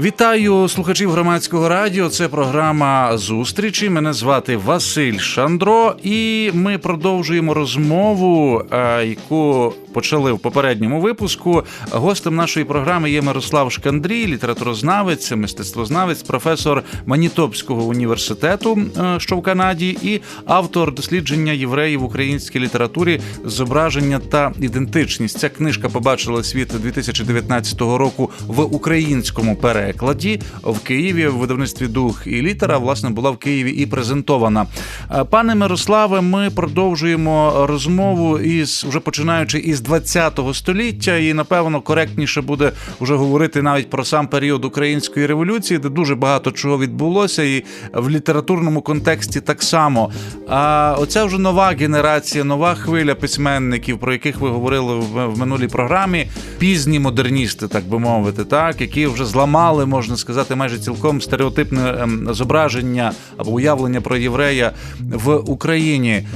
Вітаю слухачів громадського радіо. Це програма зустрічі. Мене звати Василь Шандро, і ми продовжуємо розмову, е, яку почали в попередньому випуску. Гостем нашої програми є Мирослав Шкандрій, літературознавець, мистецтвознавець, професор Манітопського університету, е, що в Канаді, і автор дослідження євреїв в українській літературі, зображення та ідентичність. Ця книжка побачила світ 2019 року в українському перекладі в Києві в видавництві дух і літера. Власне була в Києві і презентована. Е, Пане Мирославе, ми продовжуємо розмову із вже починаючи із 20-го століття, і напевно коректніше буде вже говорити навіть про сам період української революції, де дуже багато чого відбулося, і в літературному контексті так само. А оця вже нова генерація, нова хвиля письменників, про яких ви говорили в, в минулій програмі, пізні модерністи, так би мовити, так які вже зламали, можна сказати, майже цілком стереотипне ем, зображення або уявлення про єврея в Україні.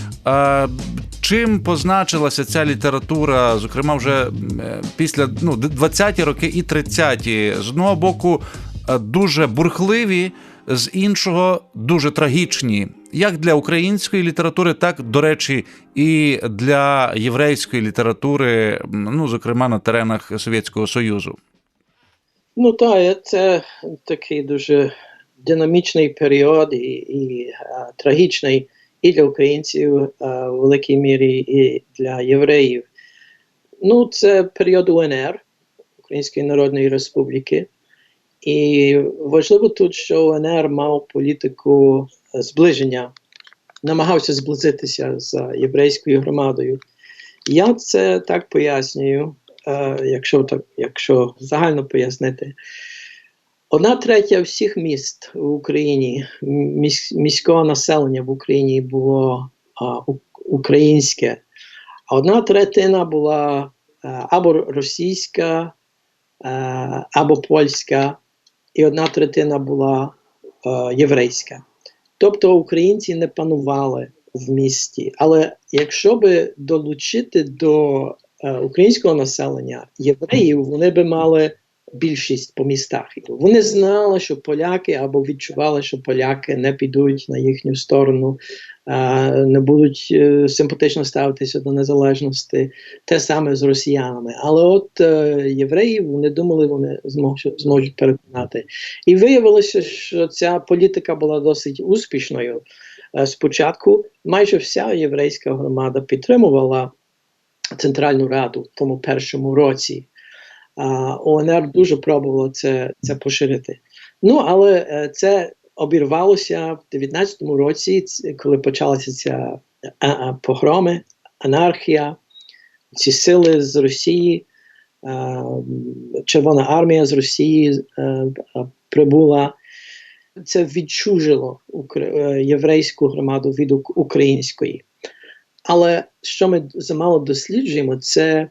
Чим позначилася ця література, зокрема, вже е, після ну 20-ті роки і 30-ті, з одного боку е, дуже бурхливі, з іншого дуже трагічні, як для української літератури, так до речі, і для єврейської літератури, ну зокрема на теренах Совєтського Союзу. Ну так, це такий дуже динамічний період і, і а, трагічний і для українців а, в великій мірі, і для євреїв. Ну, це період УНР, Української Народної Республіки. І важливо тут, що УНР мав політику зближення, намагався зблизитися з єврейською громадою. Я це так пояснюю, е, якщо так, якщо загально пояснити. Одна третя всіх міст в Україні, місь, міського населення в Україні було а, українське, а одна третина була а, або російська, а, або польська, і одна третина була а, єврейська. Тобто українці не панували в місті. Але якщо би долучити до українського населення євреїв, вони би мали більшість по містах. Вони знали, що поляки або відчували, що поляки не підуть на їхню сторону, е, не будуть е, симпатично ставитися до незалежності, те саме з росіянами. Але от е, євреїв вони думали, вони зможуть, зможуть переконати. І виявилося, що ця політика була досить успішною. Е, Спочатку майже вся єврейська громада підтримувала Центральну Раду в тому першому році. А, ОНР дуже пробувало це це поширити. Ну, але е, це обірвалося в 19-му році, коли почалася ця а, а, погроми, анархія, ці сили з Росії, Червона армія з Росії прибула. Це відчужило е, єврейську громаду від української. Але що ми замало досліджуємо, це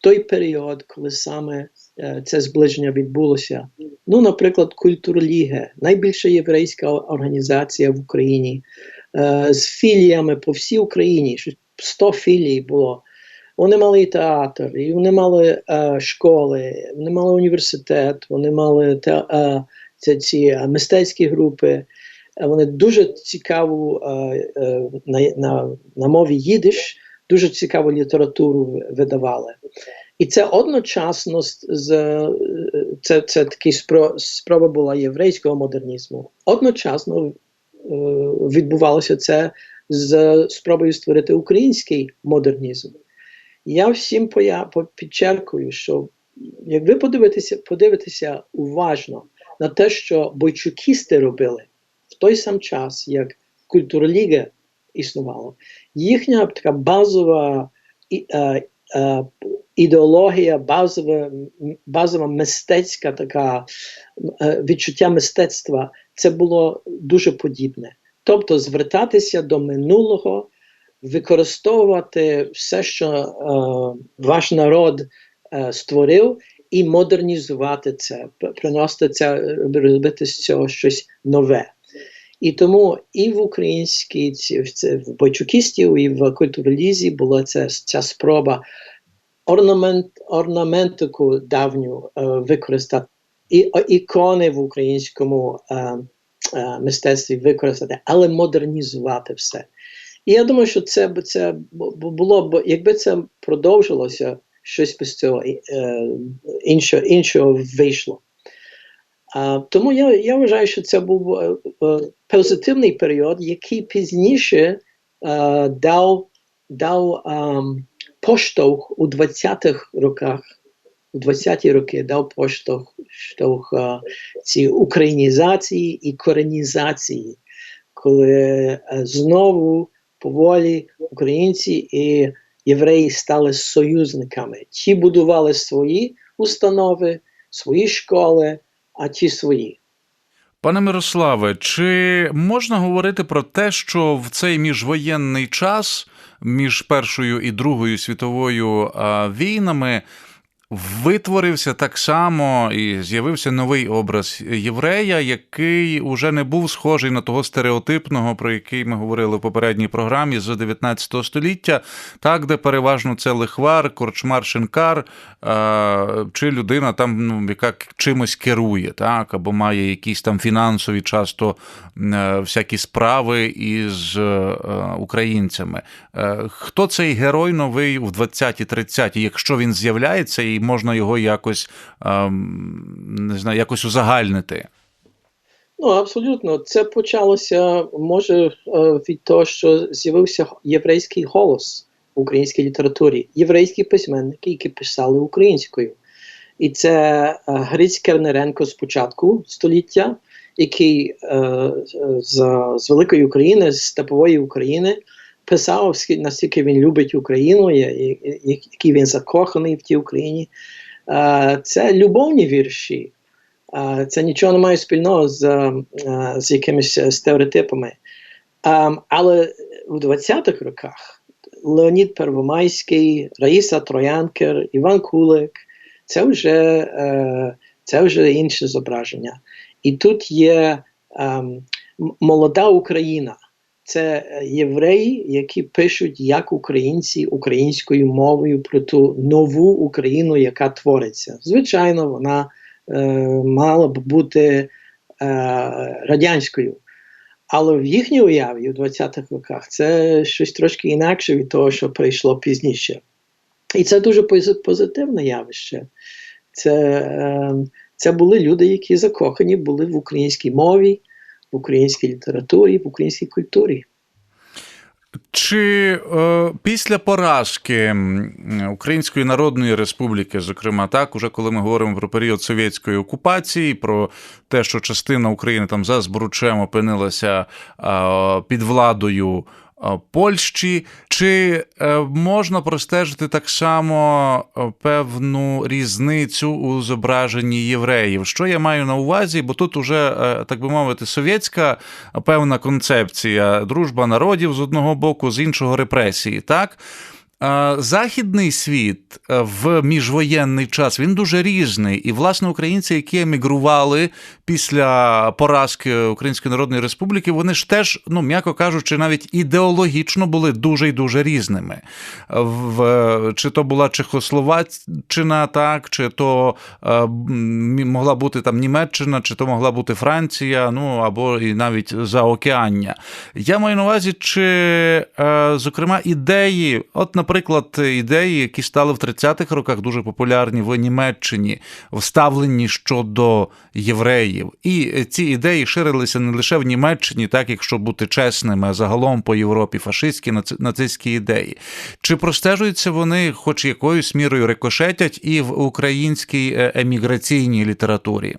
той період, коли саме е, це зближення відбулося. Ну, наприклад, Культурліге, найбільша єврейська організація в Україні е, з філіями по всій Україні. щось 100 філій було. Вони мали і театр, і вони мали е, школи, вони мали університет, вони мали те, е, ці е, мистецькі групи. Е, Вони дуже цікаву е, е, на, на, на мові їдиш, дуже цікаву літературу видавали. І це одночасно з, це, це такий спро, спроба була єврейського модернізму. Одночасно е, відбувалося це з спробою створити український модернізм. Я всім поя, по- підчеркую, що як ви подивитеся, подивитеся уважно на те, що бойчукісти робили в той сам час, як культурліга існувала, їхня така базова е, е, ідеологія, базова, базова мистецька така е, відчуття мистецтва, це було дуже подібне. Тобто звертатися до минулого, використовувати все, що е, ваш народ е, створив, і модернізувати це, приносити це, робити з цього щось нове. І тому і в українській ці- в бойчукістів, і в культуролізі була ця, ця спроба орнамент, орнаментику давню е, використати, і ікони в українському е, е, мистецтві використати, але модернізувати все. І я думаю, що це б це бу- бу- було б, якби це продовжилося, щось без цього е, іншого, іншого вийшло. Тому я, я вважаю, що це був е, е, позитивний період, який пізніше е, дав, дав ем, поштовх у 20-х роках, у 20-ті роки дав поштовх штовх, цій українізації і коренізації, коли знову поволі українці і євреї стали союзниками. Ті будували свої установи, свої школи, а ті свої. Пане Мирославе, чи можна говорити про те, що в цей міжвоєнний час між Першою і Другою світовою війнами витворився так само і з'явився новий образ єврея, який уже не був схожий на того стереотипного, про який ми говорили в попередній програмі з 19 століття, так, де переважно це лихвар, корчмар, шинкар, а, чи людина там, ну, яка чимось керує, так, або має якісь там фінансові часто е, всякі справи із е, українцями. Е, Хто цей герой новий в 20-30-ті, якщо він з'являється і можна його якось ем, не знаю, якось узагальнити? Ну, абсолютно, це почалося може е, від того, що з'явився єврейський голос в українській літературі, єврейські письменники, які писали українською. І це е, Гриць Кернеренко з початку століття, який е, з, з Великої України, з Степової України, писав, наскільки він любить Україну, який він закоханий в тій Україні. Це любовні вірші. Це нічого не має спільного з, з якимись е, стереотипами. Але у 20-х роках Леонід Первомайський, Раїса Троянкер, Іван Кулик це вже, е, це вже інше зображення. І тут є ем, молода Україна. Це е, євреї, які пишуть як українці українською мовою про ту нову Україну, яка твориться. Звичайно, вона е, мала б бути е, радянською. Але в їхній уяві у 20-х роках це щось трошки інакше від того, що прийшло пізніше. І це дуже позитивне явище. Це, е, це були люди, які закохані були в українській мові, в українській літературі, в українській культурі. Чи е, після поразки Української Народної Республіки, зокрема, так, уже коли ми говоримо про період совєтської окупації, про те, що частина України там за збручем опинилася е, під владою Польщі, чи е, можна простежити так само е, певну різницю у зображенні євреїв? Що я маю на увазі? Бо тут уже, е, так би мовити, совєтська певна концепція дружба народів з одного боку, з іншого репресії. Так Е, західний світ е, в міжвоєнний час він дуже різний, і власне українці, які емігрували після поразки Української Народної Республіки, вони ж теж, ну м'яко кажучи, навіть ідеологічно були дуже і дуже різними. В чи то була Чехословаччина, так, чи то е, могла бути там Німеччина, чи то могла бути Франція, ну або і навіть заокеання. Я маю на увазі, чи, е, зокрема, ідеї, от, наприклад, ідеї, які стали в 30-х роках дуже популярні в Німеччині, вставлені щодо євреїв. І ці ідеї ширилися не лише в Німеччині, так якщо бути чесними, а загалом по Європі фашистські нацистські ідеї. Чи простежуються вони, хоч якоюсь мірою рикошетять, і в українській е, еміграційній літературі?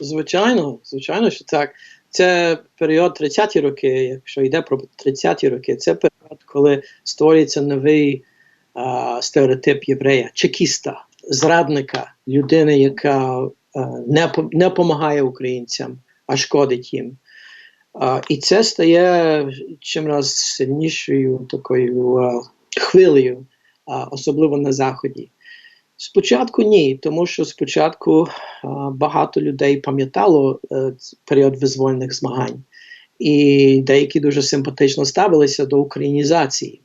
Звичайно, звичайно, що так. Це період 30-ті роки, якщо йде про 30-ті роки, це період, коли створюється новий а, стереотип єврея, чекіста, зрадника, людини, яка а, не, не допомагає українцям, а шкодить їм. А, і це стає чимраз сильнішою такою а, хвилею, а, особливо на Заході. Спочатку ні, тому що спочатку а, багато людей пам'ятало е, період визвольних змагань, і деякі дуже симпатично ставилися до українізації.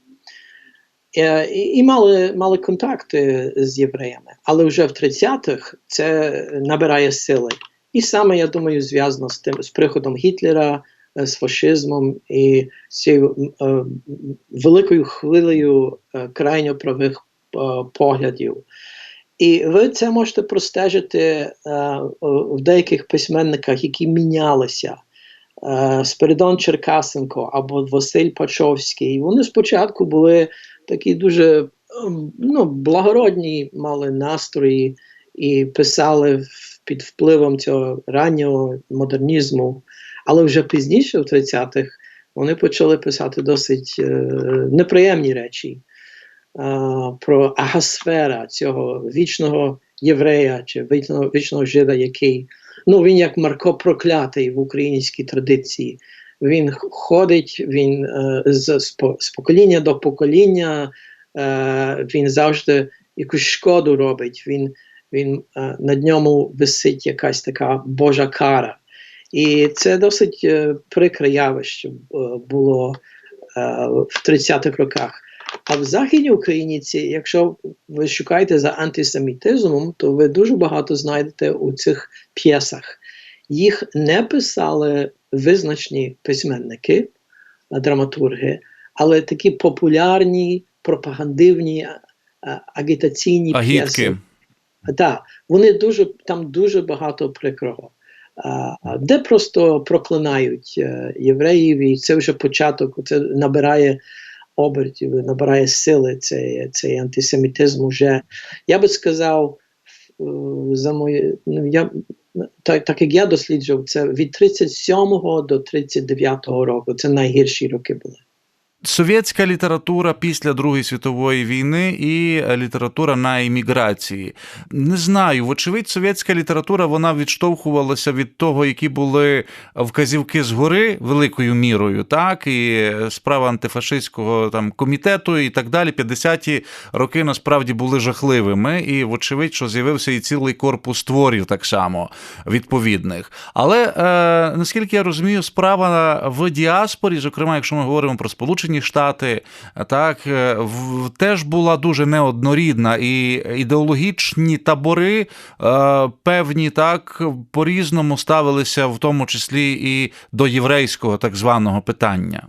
Е, І, і мали, мали контакти з євреями. Але вже в 30-х це набирає сили. І саме, я думаю, зв'язано з тим з приходом Гітлера, е, з фашизмом і цією е, великою хвилею е, крайньо правих е, поглядів. І ви це можете простежити е, в деяких письменниках, які мінялися. Е, Спиридон Черкасенко або Василь Пачовський. Вони спочатку були такі дуже ем, ну, благородні, мали настрої і писали під впливом цього раннього модернізму. Але вже пізніше, в 30-х, вони почали писати досить е, неприємні речі е, про агасфера цього вічного єврея чи вічного, вічного жида, який ну він як Марко проклятий в українській традиції. Він ходить, він е, з, з, покоління до покоління, е, він завжди якусь шкоду робить. Він, він е, над ньому висить якась така Божа кара. І це досить е, прикре явище е, було е, в 30-х роках. А в Західній Україні, ці, якщо ви шукаєте за антисемітизмом, то ви дуже багато знайдете у цих п'єсах. Їх не писали визначні письменники, драматурги, але такі популярні, пропагандивні, агітаційні п'єси. Так, вони дуже там дуже багато прикрого. Де просто проклинають е, євреїв, і це вже початок, це набирає обертів, набирає сили цей, цей антисемітизм уже. Я би сказав, е, за моє, ну, я, так, так як я досліджував, це від 37-го до 39-го року. Це найгірші роки були. Совєтська література після Другої світової війни і література на еміграції. Не знаю, вочевидь, совєтська література вона відштовхувалася від того, які були вказівки згори великою мірою, так і справа антифашистського там комітету і так далі. 50-ті роки насправді були жахливими, і вочевидь, що з'явився і цілий корпус творів так само відповідних. Але е, наскільки я розумію, справа в діаспорі, зокрема, якщо ми говоримо про Сполучені Штати, так е, теж була дуже неоднорідна, і ідеологічні табори е, певні так по-різному ставилися, в тому числі і до єврейського так званого питання.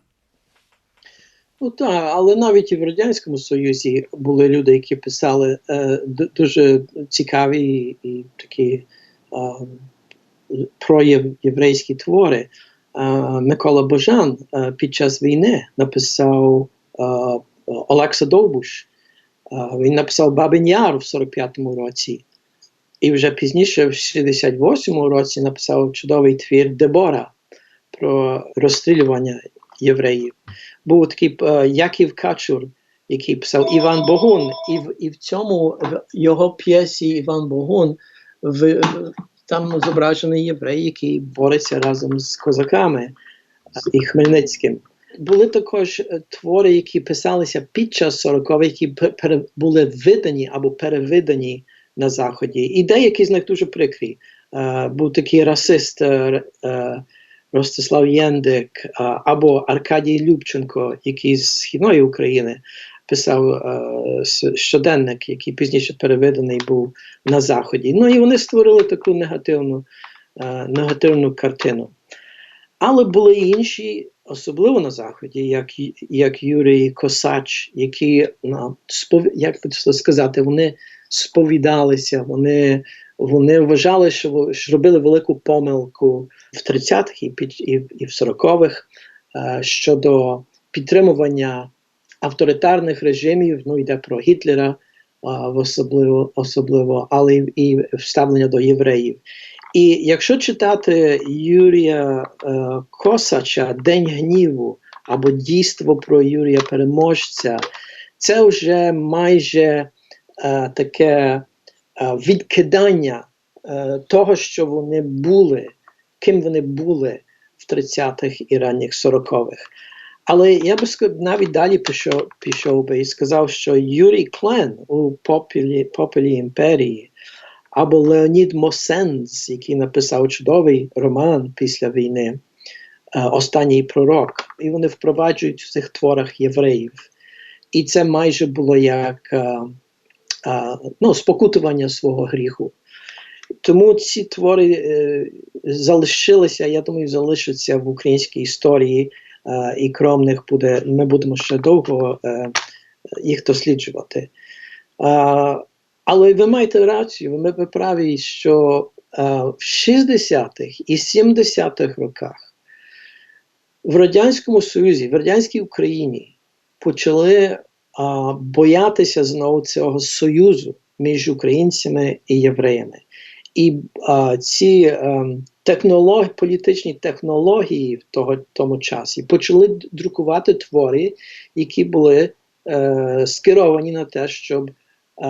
Ну так, але навіть і в Радянському Союзі були люди, які писали е, дуже цікаві і такі е, проєврейські твори. Е, Микола Божан е, під час війни написав е, Олекса Довбуш. Він написав Бабин Яр в 45-му році. І вже пізніше, в 68-му році, написав чудовий твір Дебора про розстрілювання євреїв був такий Яків Качур, який писав Іван Богун, і в, і в цьому в його п'єсі Іван Богун в, там зображений єврей, який бореться разом з козаками е, і Хмельницьким. Були також е, твори, які писалися під час 40-х, які були видані або перевидані на Заході. І деякі з них дуже прикрі. Е, був такий расист Ростислав Єндик або Аркадій Любченко, який з східної України писав е, щоденник, який пізніше переведений був на Заході. Ну і вони створили таку негативну, е, негативну картину. Але були інші, особливо на Заході, як, як Юрій Косач, які, ну, спов... як сказати, вони сповідалися, вони, вони вважали, що, що робили велику помилку в 30-х і, і, і в 40-х е, щодо підтримування авторитарних режимів, ну йде про Гітлера в особливо, особливо, але і вставлення до євреїв. І якщо читати Юрія е, Косача День гніву або дійство про Юрія Переможця, це вже майже е, таке е, відкидання е, того, що вони були, ким вони були в 30-х і ранніх 40-х. Але я би навіть далі пішов, пішов би і сказав, що Юрій Клен у попелі, попелі імперії, або Леонід Мосенз, який написав чудовий роман після війни, е, Останній пророк, і вони впроваджують в цих творах євреїв. І це майже було як е, е, ну, спокутування свого гріху. Тому ці твори е, залишилися, я думаю, залишаться в українській історії, і крім них буде, ми будемо ще довго е, їх досліджувати. Е, але ви маєте рацію, ви ви праві, що е, в 60-х і 70-х роках в Радянському Союзі, в Радянській Україні почали боятися знову цього союзу між українцями і євреями. І а, ці а, технології, політичні технології в того, тому часі почали друкувати твори, які були е, скеровані на те, щоб а,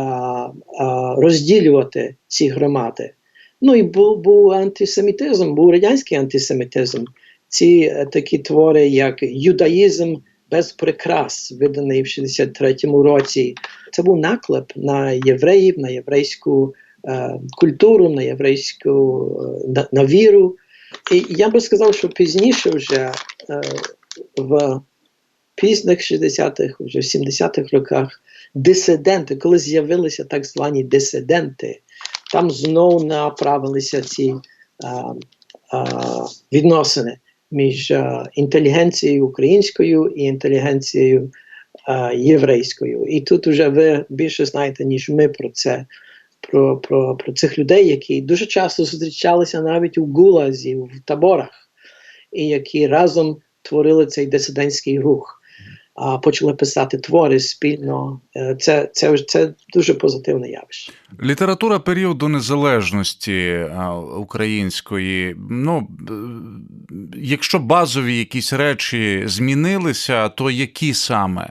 а, розділювати ці громади. Ну і був, був антисемітизм, був радянський антисемітизм. Ці е, такі твори, як юдаїзм без прикрас, виданий в 63-му році. Це був наклеп на євреїв, на єврейську культуру, на єврейську е, на, на віру. І я би сказав, що пізніше вже е, в пізніх 60-х, вже в 70-х роках, дисиденти, коли з'явилися так звані дисиденти, там знову направилися ці а, а, відносини між а, інтелігенцією українською і інтелігенцією а, єврейською. І тут вже ви більше знаєте, ніж ми про це, про, про, про цих людей, які дуже часто зустрічалися навіть у гулазі, в таборах, і які разом творили цей дисидентський рух. А почали писати твори спільно. Е, Це, це, це дуже позитивне явище. Література періоду незалежності української. Ну, е, якщо базові якісь речі змінилися, то які саме?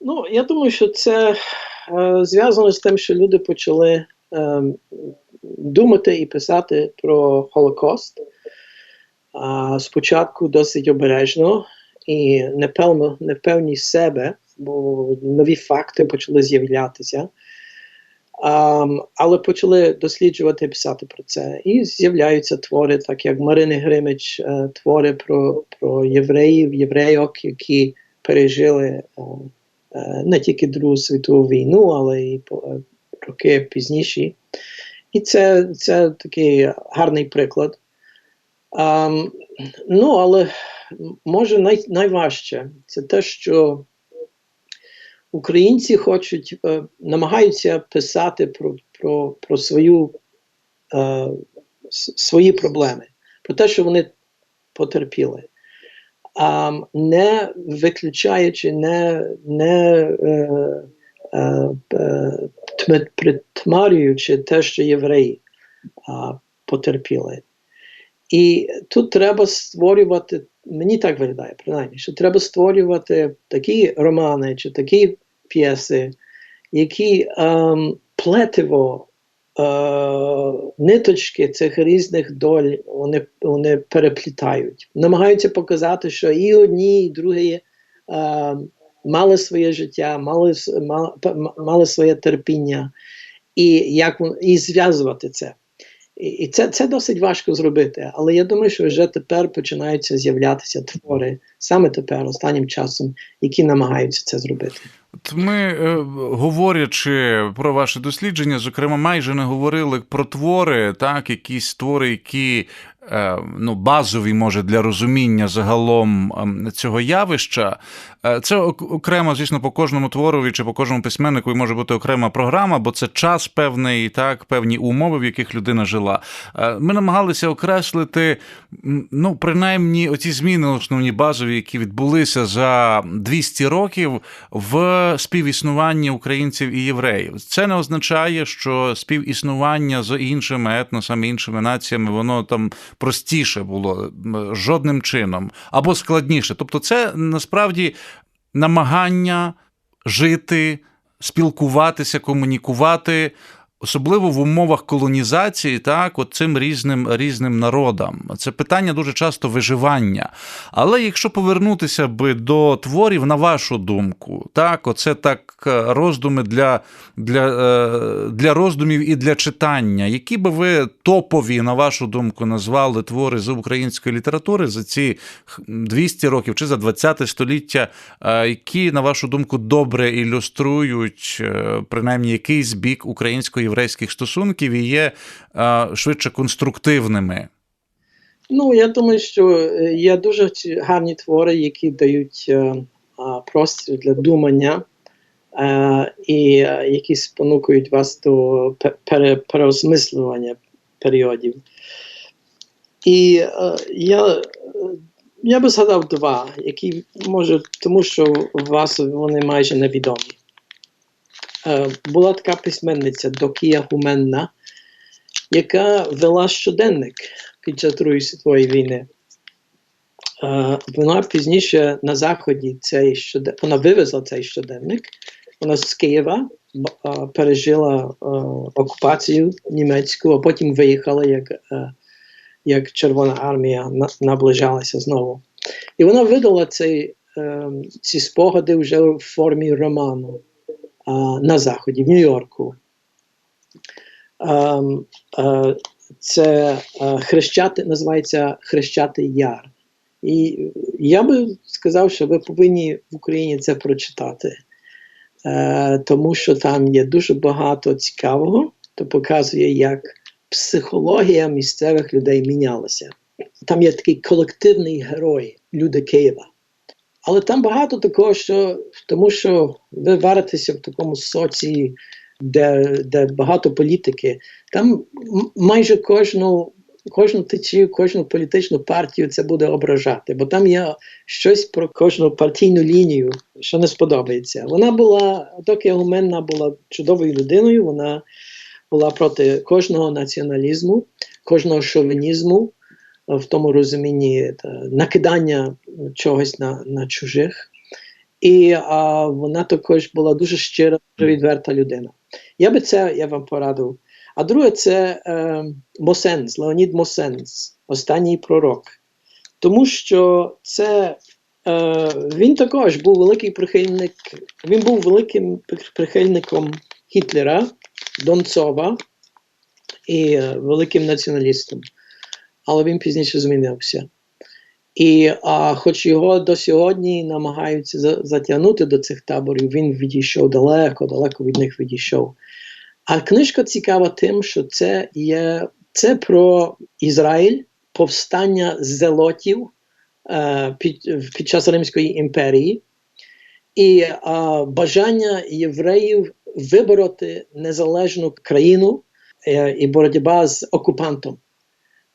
Ну, я думаю, що це е, зв'язано з тим, що люди почали е, думати і писати про Холокост. Спочатку досить обережно і непевні себе, бо нові факти почали з'являтися. А, але почали досліджувати писати про це. І з'являються твори, так як Марини Гримич, е, твори про, про євреїв, єврейок, які пережили е, е, не тільки Другу світову війну, але й е, роки пізніші. І це, це такий гарний приклад. Ам, ну, але може най, найважче це те, що українці хочуть, е, намагаються писати про, про, про свою, е, свої проблеми, про те, що вони потерпіли. А не виключаючи, не, не е, е, е, притмарюючи те, що євреї потерпіли. І тут треба створювати, мені так виглядає, принаймні, що треба створювати такі романи чи такі п'єси, які ем, плетиво ниточки цих різних доль вони, вони переплітають. Намагаються показати, що і одні, і другі е, мали своє життя, мали, мали, своє терпіння, і, як, і зв'язувати це. І, і це, це досить важко зробити, але я думаю, що вже тепер починаються з'являтися твори, саме тепер, останнім часом, які намагаються це зробити. Ми, е, говорячи про ваше дослідження, зокрема, майже не говорили про твори, так, якісь твори, які ну, базові, може, для розуміння загалом ем, цього явища. Е, Це ок- окремо, звісно, по кожному творові чи по кожному письменнику може бути окрема програма, бо це час певний, так, певні умови, в яких людина жила. Е, Ми намагалися окреслити, ну, принаймні, оці зміни основні базові, які відбулися за 200 років в співіснуванні українців і євреїв. Це не означає, що співіснування з іншими етносами, іншими націями, воно там простіше було жодним чином або складніше. Тобто, це насправді намагання жити, спілкуватися, комунікувати особливо в умовах колонізації, так, от цим різним різним народам. Це питання дуже часто виживання. Але якщо повернутися би до творів, на вашу думку, так, оце так е, роздуми для, для, е, для роздумів і для читання, які би ви топові, на вашу думку, назвали твори з української літератури за ці 200 років чи за 20 століття, е, які, на вашу думку, добре ілюструють принаймні якийсь бік українсько-єврейських стосунків і є е, швидше конструктивними? Ну, я думаю, що е, є дуже гарні твори, які дають е, простір для думання, і які спонукують вас до пере, переосмислювання періодів. І я, я би згадав два, які може, тому що у вас вони майже невідомі. Е, була така письменниця Докія Гуменна, яка вела щоденник під час Другої світової війни. Е, вона пізніше на Заході цей щоденник, вона вивезла цей щоденник. Вона з Києва е, пережила окупацію німецьку, а потім виїхала, як, як Червона армія наближалася знову. І вона видала цей, ці спогади вже в формі роману на Заході, в Нью-Йорку. Ем, е, це е, хрещати, називається Хрещатий Яр. І я би сказав, що ви повинні в Україні це прочитати, е, тому що там є дуже багато цікавого, то показує, як психологія місцевих людей мінялася. Там є такий колективний герой, люди Києва. Але там багато такого, що тому що ви варитеся в такому соці, де, де багато політики, там майже кожну, кожну течію, кожну політичну партію це буде ображати, бо там є щось про кожну партійну лінію, що не сподобається. Вона була, доки Гуменна була чудовою людиною, вона була проти кожного націоналізму, кожного шовінізму, в тому розумінні накидання чогось на, на чужих. І а, вона також була дуже щира, дуже відверта людина. Я би це я вам порадив. А друге, це е, Мосенс, Леонід Мосенс, останній пророк. Тому що це е, він також був великий прихильник, він був великим прихильником Гітлера, Донцова і е, великим націоналістом. Але він пізніше змінився. І а, хоч його до сьогодні намагаються за- затягнути до цих таборів, він відійшов далеко, далеко від них відійшов. А книжка цікава тим, що це є це про Ізраїль, повстання зелотів е, під, під час Римської імперії і е, бажання євреїв вибороти незалежну країну е, і боротьба з окупантом.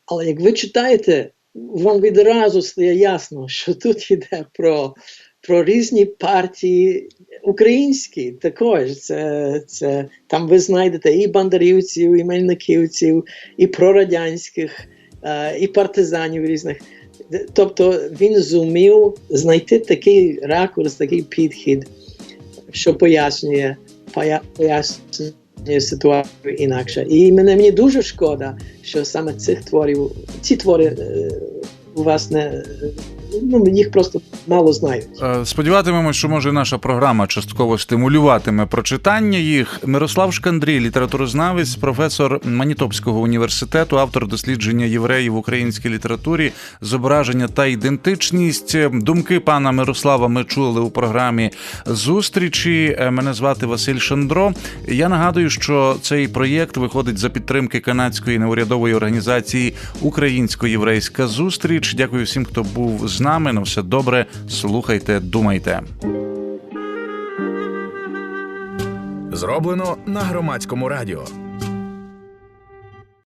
Але як ви читаєте, вам відразу стає ясно, що тут йде про, про різні партії українські також. Це, це, там ви знайдете і бандерівців, і мельниківців, і прорадянських, е, і партизанів різних. Тобто він зумів знайти такий ракурс, такий підхід, що пояснює, пояснює ситуацію інакше. І мене мені дуже шкода, що саме цих творів, ці твори е, у вас не ну, їх просто мало знають. Е, Сподіватимемось, що може наша програма частково стимулюватиме прочитання їх. Мирослав Шкандрій, літературознавець, професор Манітопського університету, автор дослідження євреїв в українській літературі, зображення та ідентичність. Думки пана Мирослава ми чули у програмі зустрічі. Е, Мене звати Василь Шандро. Я нагадую, що цей проєкт виходить за підтримки канадської неурядової організації Українсько-єврейська зустріч. Дякую всім, хто був з нами. На все добре. Слухайте, думайте. Зроблено на громадському радіо.